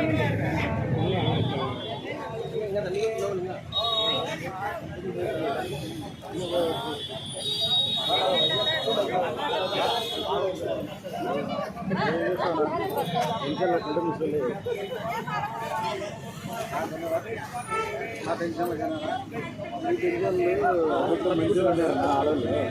మీకు ఇంకా లేదు మొత్తం మంచిగా ఆడలేదు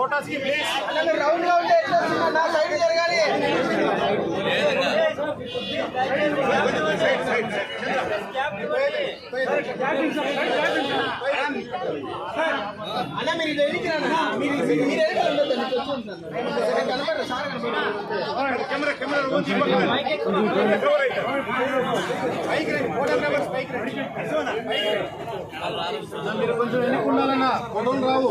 ఫోటోస్ కి ప్లీజ్ అన్న రౌండ్ గా ఉంటే ఎట్లా వస్తుంది అన్న సైడ్ జరగాలి అన్న మీరు ఇది ఎదిగిరా మీరు మీరు ఎదిగి ఉండొద్దు నీకు వచ్చి ఉంటాను కనపడరు సార్ కనపడరు కెమెరా కెమెరా ఉంచి పక్కన మీరు కొంచెం వెనక్కి ఉండాలన్నా ఫోటోలు రావు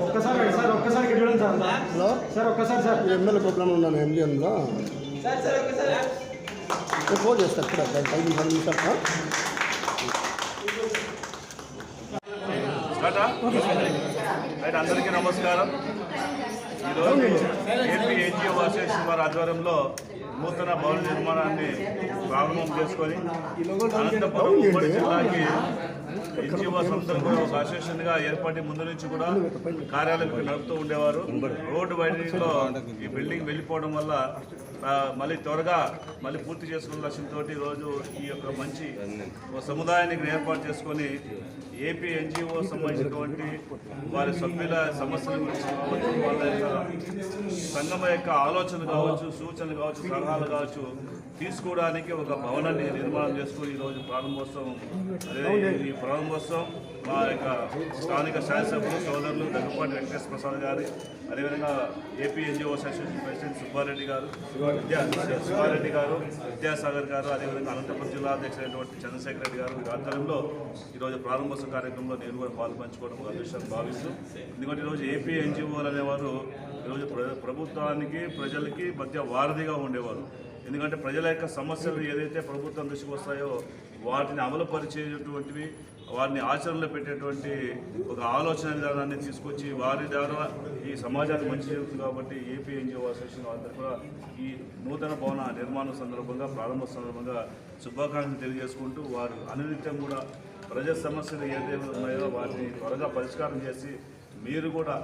ఒక్కసారి సార్ ఒక్కసారి చూడండి సార్ హలో సార్ ఒక్కసారి సార్ ఎమ్మెల్యే ప్రోగ్రామ్ ఉన్నాను ఎంజిఎంలో ఫోన్ చేస్తాను ఇక్కడ ఐదు నిమిషాలు నిమిషాలు అందరికీ నమస్కారం. ఈరోజు ఏపీ ఎన్జిఓ అసోసియేషన్ వారి ఆధ్వర్యంలో నూతన భవన నిర్మాణాన్ని ప్రారంభం చేసుకొని అనంతపురం ఉమ్మడి జిల్లాకి ఎన్జిఓ సంస్థలు కూడా ఒక అసోసియేషన్గా ఏర్పడి ముందు నుంచి కూడా కార్యాలయం నడుపుతూ ఉండేవారు. రోడ్డు వైడనింగ్లో ఈ బిల్డింగ్ వెళ్ళిపోవడం వల్ల మళ్ళీ త్వరగా మళ్ళీ పూర్తి చేసుకున్న లక్ష్యంతో ఈరోజు ఈ యొక్క మంచి ఒక ఏర్పాటు చేసుకొని ఏపీ ఎన్జిఓ సంబంధించినటువంటి వారి సభ్యుల సమస్యల గురించి కావచ్చు వాళ్ళ యొక్క సంఘం యొక్క ఆలోచనలు కావచ్చు సూచనలు కావచ్చు సలహాలు కావచ్చు తీసుకోవడానికి ఒక భవనాన్ని నిర్మాణం చేసుకుని ఈరోజు ప్రారంభోత్సవం అదే ఈ ప్రారంభోత్సవం మా యొక్క స్థానిక శాసనసభ్యులు సోదరులు దగ్గుపాటి వెంకటేశ్వర ప్రసాద్ గారి అదేవిధంగా AP NGO association president Subbareddy garu Vidya Subbareddy గారు విద్యాసాగర్ గారు అదేవిధంగా అనంతపురం జిల్లా అధ్యక్షుడైనటువంటి చంద్రశేఖర్ రెడ్డి గారు వీరి ఆధ్వర్యంలో ఈరోజు ప్రారంభోత్సవ కార్యక్రమంలో నేను కూడా పాలు పంచుకోవడం ఒక అదృష్టం భావిస్తూ ఎందుకంటే ఈరోజు ఏపీ ఎన్జిఓలు అనేవారు ఈరోజు ప్ర- ప్రభుత్వానికి ప్రజలకి మధ్య వారధిగా ఉండేవారు. ఎందుకంటే ప్రజల యొక్క సమస్యలు ఏదైతే ప్రభుత్వం దృష్టికి వస్తాయో వాటిని అమలు పరిచేటటువంటివి వారిని ఆచరణలో పెట్టేటువంటి ఒక ఆలోచన విధానాన్ని తీసుకొచ్చి వారి ద్వారా ఈ సమాజానికి మంచి జరుగుతుంది కాబట్టి ఏపీ ఎన్జిఓ అసోసియేషన్ అందరూ కూడా ఈ నూతన భవన నిర్మాణ సందర్భంగా ప్రారంభ సందర్భంగా శుభాకాంక్షలు తెలియజేసుకుంటూ వారు అనునిత్యం కూడా ప్రజా సమస్యలు ఏదైతే ఉన్నాయో వాటిని త్వరగా పరిష్కారం చేసి మీరు కూడా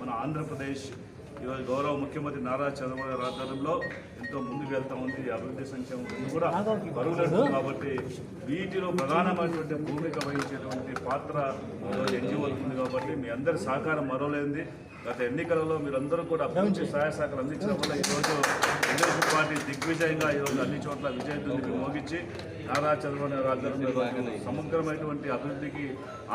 మన ఆంధ్రప్రదేశ్ ఈరోజు గౌరవ ముఖ్యమంత్రి నారా చంద్రబాబు నాయుడు ఆధ్వర్యంలో ఎంతో ముందుకు వెళ్తా ఉంది. అభివృద్ధి సంక్షేమం కూడా పరుగులేదు కాబట్టి వీటిలో ప్రధానమైనటువంటి భూమిక వహించేటువంటి పాత్ర ఈరోజు ఎన్జిఓలకు ఉంది కాబట్టి మీ అందరి సహకారం మరోలేంది గత ఎన్నికలలో మీరందరూ కూడా అభివృద్ధి సహాయ సహకారం అందించడం వల్ల ఈరోజు తెలుగుదేశం పార్టీ దిగ్విజయంగా ఈరోజు అన్ని చోట్ల విజయదుందుకు మోగించి నారా చంద్రబాబు నాయుడు ఆధ్వర్యంలో సమగ్రమైనటువంటి అభివృద్ధికి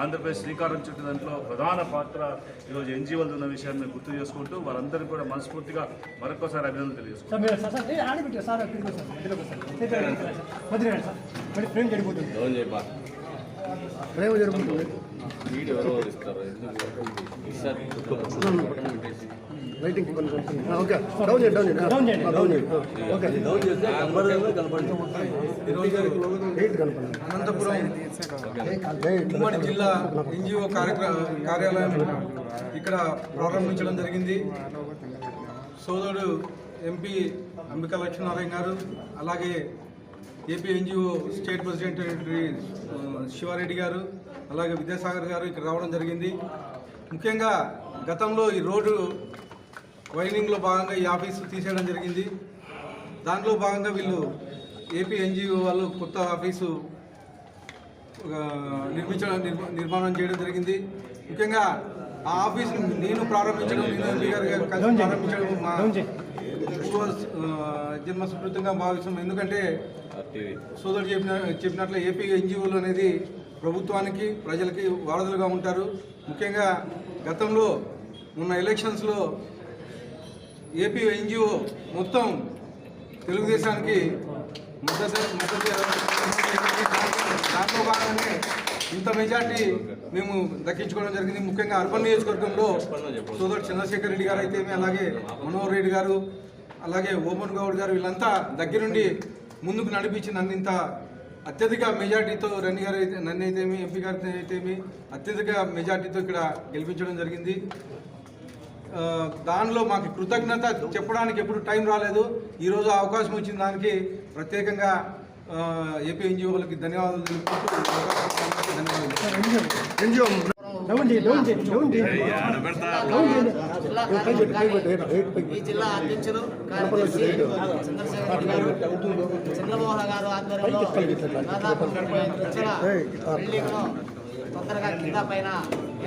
ఆంధ్రప్రదేశ్ శ్రీకారం చుట్టిన దాంట్లో ప్రధాన పాత్ర ఈరోజు ఎన్జిఓలు ఉన్న విషయాన్ని మేము గుర్తు చేసుకుంటూ వారందరికీ కూడా మనస్ఫూర్తిగా మరొకసారి అభినందనలు తెలియజేసుకుంటాం ఆ, ఓకే డౌన్ చేయండి డౌన్ చేయండి డౌన్ చేయండి. ఆ, డౌన్ చేయండి ఆ, ఓకే ఎయిట్ కనపడండి అనంతపురం ఉమ్మడి జిల్లా ఎన్జిఓ కార్యక్రమ కార్యాలయం ఇక్కడ ప్రారంభించడం జరిగింది. సోదరుడు ఎంపీ అంబికా లక్ష్మీనారాయణ గారు అలాగే AP NGO state president Sivareddy garu అలాగే విద్యాసాగర్ గారు ఇక్కడ రావడం జరిగింది. ముఖ్యంగా గతంలో ఈ రోడ్డు వైనింగ్లో భాగంగా ఈ ఆఫీసు తీసేయడం జరిగింది. దాంట్లో భాగంగా వీళ్ళు ఏపీ ఎన్జిఓ వాళ్ళు కొత్త ఆఫీసు నిర్మించడం నిర్మ- నిర్మాణం చేయడం జరిగింది. ముఖ్యంగా ఆ ఆఫీస్ నేను ప్రారంభించడం ప్రారంభించడం మా జన్మ సుకృతంగా భావిస్తున్నాం ఎందుకంటే సోదరుడు చెప్పిన చెప్పినట్లు ఏపీ ఎన్జిఓలు అనేది ప్రభుత్వానికి ప్రజలకి వారధులుగా ఉంటారు. ముఖ్యంగా గతంలో ఉన్న ఎలక్షన్స్లో ఏపీ ఎన్జిఓ మొత్తం తెలుగుదేశానికి మద్దతు మద్దతు దాంట్లో భాగంగానే ఇంత మెజార్టీ మేము దక్కించుకోవడం జరిగింది. ముఖ్యంగా అర్బన్ నియోజకవర్గంలో సోదరు చంద్రశేఖర్ రెడ్డి గారు అయితేమి అలాగే మనోహర్ రెడ్డి గారు అలాగే ఓమన్ గౌడ్ గారు వీళ్ళంతా దగ్గరుండి ముందుకు నడిపించి నన్ను ఇంత అత్యధిక మెజార్టీతో రన్ని గారు అయితే నన్ను అయితేమి ఎంపీ గారి అయితేమి అత్యధిక మెజార్టీతో ఇక్కడ గెలిపించడం జరిగింది. దానిలో మాకు కృతజ్ఞత చెప్పడానికి ఎప్పుడు టైం రాలేదు. ఈరోజు అవకాశం వచ్చిన దానికి ప్రత్యేకంగా ఏపీ ఎన్జిఓలకి ధన్యవాదాలు తెలుపుతూ ఈ జిల్లా అధ్యక్షులు చంద్రమోహన్ గారు ఆధ్వర్యంలో తొందరగా కింద పైన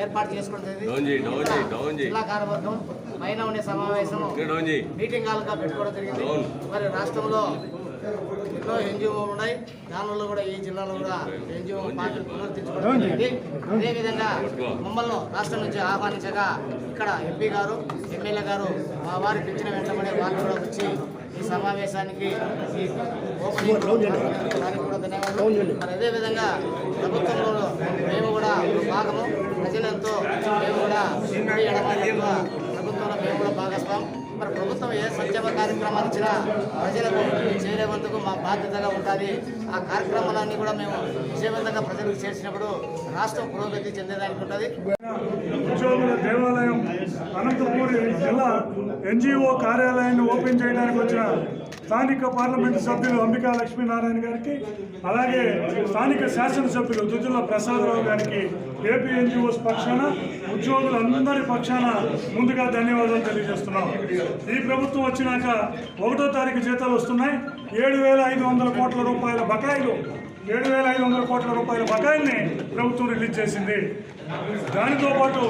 ఏర్పాటు చేసుకోవడం జరిగింది జిల్లా కార్యవర్గం పైన ఉండే సమావేశం మీటింగ్ హాల్గా పెట్టుకోవడం జరిగింది. మరి రాష్ట్రంలో ఎన్నో ఎన్జిఓలు ఉన్నాయి. దానిలో కూడా ఈ జిల్లాలో కూడా ఎన్జిఓ పార్టీ పునరుద్ధరించుకోవడం జరిగింది. అదేవిధంగా మమ్మల్ని రాష్ట్రం నుంచి ఆహ్వానించగా ఇక్కడ ఎంపీ గారు ఎమ్మెల్యే గారు మా వారి పిలిచిన వెంటనే వాళ్ళు కూడా వచ్చి ఈ సమావేశానికి ఈ ఓపెనింగ్ దానికి కూడా ధన్యవాదాలు. మరి అదేవిధంగా ప్రభుత్వంలో మేము కూడా ఒక భాగము. ప్రజలంతో మేము కూడా ప్రభుత్వంలో మేము కూడా భాగస్వాం. మరి ప్రభుత్వం ఏ సంక్షేమ కార్యక్రమాలు ఇచ్చినా ప్రజలకు చేరేవందుకు మా బాధ్యతగా ఉంటుంది ఆ కార్యక్రమాలన్నీ కూడా మేము విజయవంతంగా ప్రజలకు చేర్చినప్పుడు రాష్ట్రం పురోగతి చెందేదానికి ఉంటుంది. ఉద్యోగుల దేవాలయం అనంతపూర్ జిల్లా ఎన్జిఓ కార్యాలయాన్ని ఓపెన్ చేయడానికి వచ్చిన స్థానిక పార్లమెంటు సభ్యులు అంబికా లక్ష్మీనారాయణ గారికి అలాగే స్థానిక శాసనసభ్యులు దుద్దుల ప్రసాదరావు గారికి ఏపీ ఎన్జిఓస్ పక్షాన ఉద్యోగులందరి పక్షాన ముందుగా ధన్యవాదాలు తెలియజేస్తున్నాం. ఈ ప్రభుత్వం వచ్చినాక ఒకటో తారీఖు జీతాలు వస్తున్నాయి. ఏడు వేల ఐదు వందల కోట్ల రూపాయల బకాయిలు ఏడు వేల ఐదు వందల కోట్ల రూపాయల బకాయిల్ని ప్రభుత్వం రిలీజ్ చేసింది. దానితో పాటు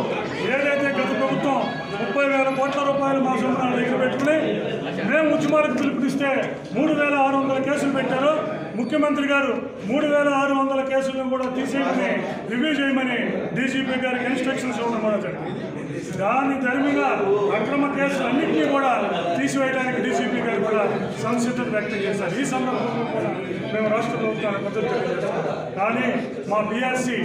ఏదైతే గత ప్రభుత్వం ముప్పై వేల కోట్ల రూపాయలు మా సొంత దగ్గర పెట్టుకుని మేము ఉద్యమాలకు పిలుపునిస్తే మూడు వేల ఆరు వందల కేసులు పెట్టారు. ముఖ్యమంత్రి గారు మూడు వేల ఆరు వందల కేసులను కూడా తీసేయమని రివ్యూ చేయమని డీజీపీ గారికి ఇన్స్ట్రక్షన్స్ ఇవ్వడం కూడా జరిగింది. దాని తరిమిగా అక్రమ కేసులు అన్నింటినీ కూడా తీసివేయడానికి డీజీపీ గారు కూడా సంసిద్ధత వ్యక్తం చేశారు. ఈ సందర్భంలో కూడా మేము రాష్ట్ర ప్రభుత్వానికి మద్దతు తెలియజేస్తాం కానీ మా బీఆర్సీ